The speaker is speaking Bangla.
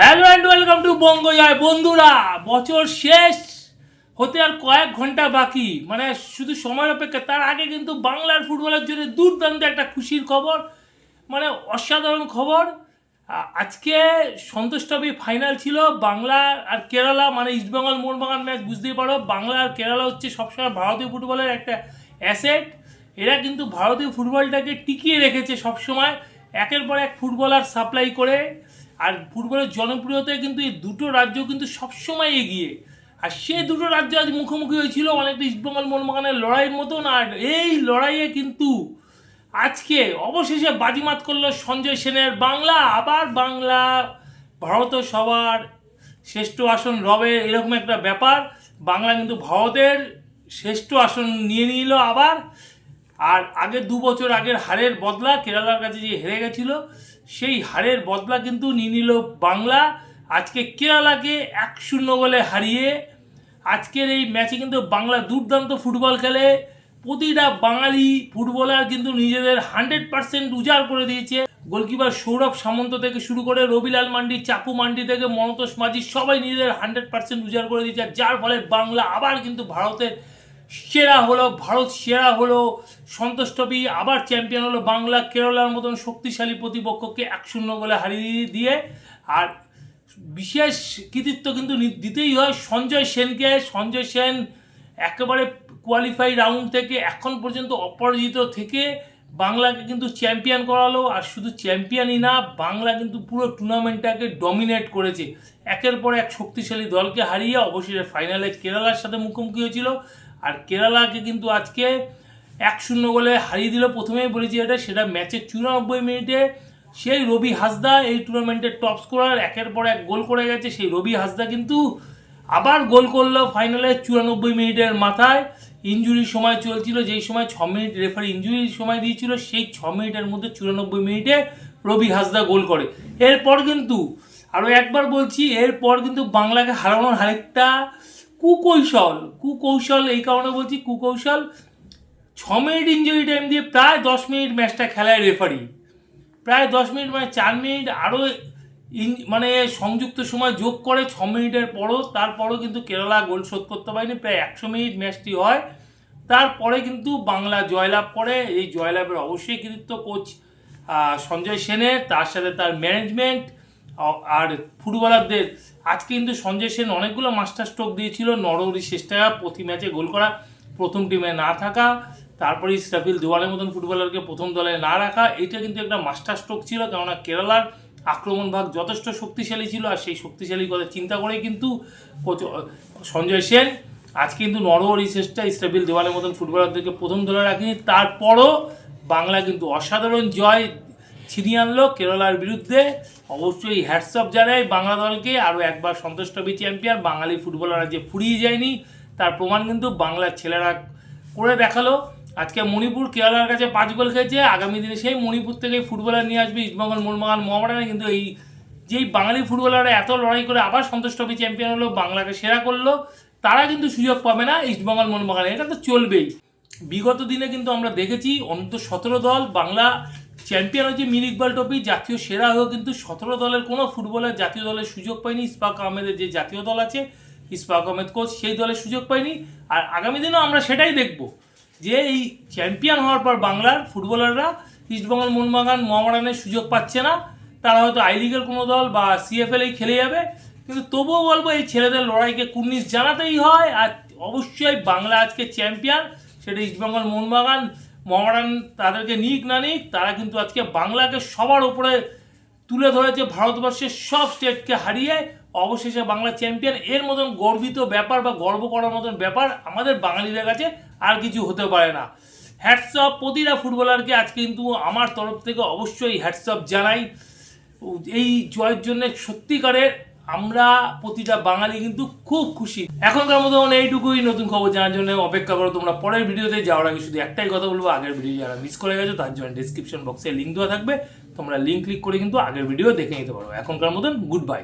Hello and welcome to Bangajoy বন্ধুরা, বছর শেষ, হতে আর কয়েক ঘণ্টা বাকি। মানে শুধু সময়ের অপেক্ষা, তার আগে কিন্তু বাংলার ফুটবলের জন্য দুর্দান্ত একটা খুশির খবর মানে অসাধারণ খবর। আজকে সন্তোষ ট্রফি ফাইনাল ছিল, বাংলা আর কেরালা মানে ইস্টবেঙ্গল মোহনবাগান ম্যাচ বুঝতেই পারো। বাংলা আর কেরালা হচ্ছে সবসময় ভারতীয় ফুটবলের একটা অ্যাসেট এরা কিন্তু ভারতীয় ফুটবলটাকে টিকিয়ে রেখেছে সবসময়, একের পর এক ফুটবলার সাপ্লাই করে। আর ফুটবলের জনপ্রিয়তায় কিন্তু এই দুটো রাজ্য কিন্তু সবসময় এগিয়ে। আর সে দুটো রাজ্য আজ মুখোমুখি হয়েছিল অনেকটা ইস্টবেঙ্গল মোহনবাগানের লড়াইয়ের মতন, আর এই লড়াইয়ে কিন্তু আজকে অবশেষে বাজিমাত করল সঞ্জয় সেনের বাংলা, আবার বাংলা ভারত সবার শ্রেষ্ঠ আসন রবে, এরকম একটা ব্যাপার। বাংলা কিন্তু ভারতের শ্রেষ্ঠ আসন নিয়ে নিল আবার। আর আগের দু বছর আগের হারের বদলা কেরালার কাছে যে হেরে গেছিল, সেই হারের বদলা কিন্তু নিয়ে নিল বাংলা। আজকে কেরালাকে এক শূন্য বলে হারিয়ে আজকের এই ম্যাচে কিন্তু বাংলা দুর্দান্ত ফুটবল খেলে। প্রতিটা বাঙালি ফুটবলার কিন্তু নিজেদের হান্ড্রেড পার্সেন্ট উজাড় করে দিয়েছে। গোলকিপার সৌরভ সামন্ত থেকে শুরু করে রবিলাল মান্ডি চাপু মান্ডি থেকে মনতোষ মাঝি সবাই নিজেদের হান্ড্রেড পার্সেন্ট উজাড় করে দিয়েছে। যার ফলে বাংলা আবার কিন্তু ভারতের সেরা হলো, ভারত সেরা হলো, সন্তোষ ট্রফি, আবার চ্যাম্পিয়ন হলো বাংলা কেরলার মতন শক্তিশালী প্রতিপক্ষকে এক শূন্য বলে হারিয়ে দিয়ে। আর বিশেষ কৃতিত্ব কিন্তু দিতেই হয় সঞ্জয় সেনকে। সঞ্জয় সেন একেবারে কোয়ালিফাই রাউন্ড থেকে এখন পর্যন্ত অপরাজিত থেকে বাংলাকে কিন্তু চ্যাম্পিয়ন করালো। আর শুধু চ্যাম্পিয়নই না, বাংলা কিন্তু পুরো টুর্নামেন্টটাকে ডমিনেট করেছে। একের পর এক শক্তিশালী দলকে হারিয়ে অবশেষে ফাইনালে কেরালার সাথে মুখোমুখি হয়েছিল। আর কেরালাকে কিন্তু আজকে এক শূন্য গোলে হারিয়ে দিল। প্রথমেই বলেছি এটা, সেটা ম্যাচের চুরানব্বই মিনিটে সেই রবি হাসদা এই টুর্নামেন্টের টপ স্কোরার একের পর এক গোল করে গেছে। সেই রবি হাসদা কিন্তু আবার গোল করল ফাইনালে চুরানব্বই মিনিটের মাথায়। ইঞ্জুরির সময় চলছিল, যেই সময় ছ মিনিট রেফারি ইঞ্জুরির সময় দিয়েছিল, সেই ছ মিনিটের মধ্যে চুরানব্বই মিনিটে রবি হাসদা গোল করে। এরপর কিন্তু আরও একবার বলছি, এরপর কিন্তু বাংলাকে হারানোর আরেকটা কুকৌশল কুকৌশল এই কারণে বলছি কুকৌশল, ছ মিনিট ইঞ্জুরি টাইম দিয়ে প্রায় দশ মিনিট ম্যাচটা খেলায় রেফারি প্রায় দশ মিনিট মানে চার মিনিট আরও ইন- মানে সংযুক্ত সময় যোগ করে ছ মিনিটের পরও, তারপরও কিন্তু কেরালা গোল শোধ করতে পারেনি, প্রায় একশো মিনিট ম্যাচটি হয়। তারপরে কিন্তু বাংলা জয়লাভ করে, এই জয়লাভের অবশ্যই কৃতিত্ব কোচ সঞ্জয় সেনের, তার সাথে তার ম্যানেজমেন্ট আর ফুটবলারদের, আজকে কিন্তু সঞ্জয় সেন অনেকগুলো মাস্টার স্ট্রোক দিয়েছিল, নরহরি চেষ্টা প্রতি ম্যাচে গোল করা, প্রথম টিমে না থাকা, তারপরে ইসরাফিল দেওয়ালের মতন ফুটবলারকে প্রথম দলে না রাখা এটা কিন্তু একটা মাস্টার স্ট্রোক ছিল, কেননা কেরালার আক্রমণ ভাগ যথেষ্ট শক্তিশালী ছিল, আর সেই শক্তিশালী কথা চিন্তা করে কিন্তু সঞ্জয় সেন আজ কিন্তু নরহরি চেষ্টা ইসরাফিল দেওয়ালের মতন ফুটবলারদেরকে প্রথম দলে রাখেনি, তারপরও বাংলা কিন্তু অসাধারণ জয় ছিনিয়ে আনলো কেরলার বিরুদ্ধে। অবশ্যই হ্যাটসঅপ জানাই বাংলা দলকে। আরও একবার সন্তোষ ট্রফি চ্যাম্পিয়ন বাঙালি ফুটবলাররা যে ফুরিয়ে যায়নি, তার প্রমাণ কিন্তু বাংলার ছেলেরা করে দেখাল। আজকে মণিপুর কেরালার কাছে পাঁচ গোল খেয়েছে। আগামী দিনে সেই মণিপুর থেকে ফুটবলার নিয়ে আসবে ইস্টবেঙ্গল মোহনবাগান মহামারানে কিন্তু এই যেই বাঙালি ফুটবলাররা এত লড়াই করে আবার সন্তোষ ট্রফি চ্যাম্পিয়ন হলো, বাংলাকে সেরা করল, তারা কিন্তু সুযোগ পাবে না ইস্টবেঙ্গল মোহনবাগানে। এটা তো চলবেই। বিগত দিনে কিন্তু আমরা দেখেছি অন্তত সতেরো দল, বাংলা চ্যাম্পিয়ন হচ্ছে মিনি ইকবাল ট্রফি জাতীয় সেরা হয়েও কিন্তু সতেরো দলের কোনো ফুটবলার জাতীয় দলের সুযোগ পায়নি। ইস্পাক আহমেদের যে জাতীয় দল আছে, ইস্পাক আহমেদ কোচ সেই দলের সুযোগ পায়নি। আর আগামী দিনেও আমরা সেটাই দেখব যে এই চ্যাম্পিয়ন হওয়ার পর বাংলার ফুটবলাররা ইস্টবেঙ্গল মোহনবাগান মোহামডানের সুযোগ পাচ্ছে না। তারা হয়তো আই লিগের কোনো দল বা সিএফএলেই খেলে যাবে। কিন্তু তবুও বলব এই ছেলেদের লড়াইকে কুর্নিশ জানাতেই হয়। আর অবশ্যই বাংলা আজকে চ্যাম্পিয়ন সেটা ইস্টবেঙ্গল মোহনবাগান মোহামডান তাদেরকে নিক না নিক, তারা কিন্তু আজকে বাংলাকে সবার উপরে তুলে ধরেছে, ভারতবর্ষের সব স্টেটকে হারিয়ে, অবশেষে বাংলা চ্যাম্পিয়ন এর মতন গর্বিত ব্যাপার বা গর্ব করার মতন ব্যাপার আমাদের বাঙালিদের কাছে আর কিছু হতে পারে না। হ্যাটসঅপ প্রতিটা ফুটবলারকে আজকে কিন্তু আমার তরফ থেকে অবশ্যই হ্যাটসঅপ জানাই। এই জয়ের জন্য সত্যিকারের আমরা প্রতিটা বাঙালি কিন্তু খুব খুশি। এখনকার মতো এইটুকুই নতুন খবর জানার জন্য অপেক্ষা করো, তোমরা পরের ভিডিওতে যাওয়ার আগে শুধু একটাই কথা বলব, আগের ভিডিও যারা মিস করে গেছো তার জন্য ডিসক্রিপশন বক্সে লিঙ্ক দেওয়া থাকবে। তোমরা লিঙ্ক ক্লিক করে কিন্তু আগের ভিডিও দেখে নিতে পারো। এখনকার মতন গুড বাই